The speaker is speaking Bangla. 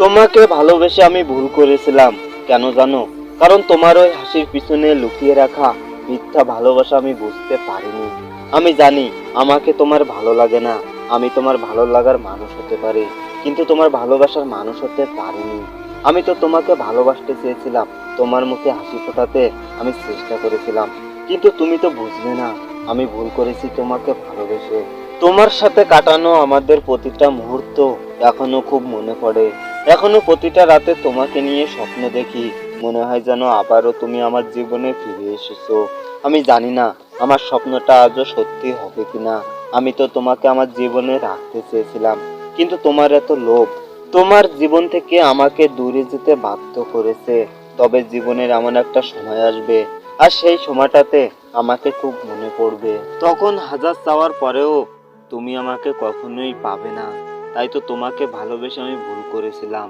তোমাকে ভালোবেসে আমি ভুল করেছিলাম, কেন জানো? কারণ তোমার ওই হাসির পিছনে লুকিয়ে রাখা মিথ্যা ভালোবাসা আমি বুঝতে পারিনি। আমি জানি আমাকে তোমার ভালো লাগে না, আমি তোমার ভালো লাগার মানুষ হতে পারি, কিন্তু তোমার ভালোবাসার মানুষ হতে পারিনি। আমি তো তোমাকে ভালোবাসতে চেয়েছিলাম, তোমার মুখে হাসি ফোটাতে আমি চেষ্টা করেছিলাম, কিন্তু তুমি তো বুঝবে না, আমি ভুল করেছি তোমাকে ভালোবেসে। তোমার সাথে কাটানো আমাদের প্রতিটা মুহূর্ত এখনও খুব মনে পড়ে। এখনও প্রতিটা রাতে তোমাকে নিয়ে স্বপ্ন দেখি। মনে হয় যেন আবারও তুমি আমার জীবনে ফিরে এসেছ। আমি জানি না আমার স্বপ্নটা আজও সত্যি হবে কিনা। আমি তো তোমাকে আমার জীবনে রাখতে চেয়েছিলাম। কিন্তু তোমার এত লোভ। তোমার জীবন থেকে আমাকে দূরে যেতে বাধ্য করেছে। তবে জীবনের এমন একটা সময় আসবে। আর সেই সময়টাতে আমাকে খুব মনে পড়বে। তখন হাজার চাওয়ার পরেও তুমি আমাকে কখনোই পাবে না। তাই তো তোমাকে ভালোবেসে আমি ভুল করেছিলাম।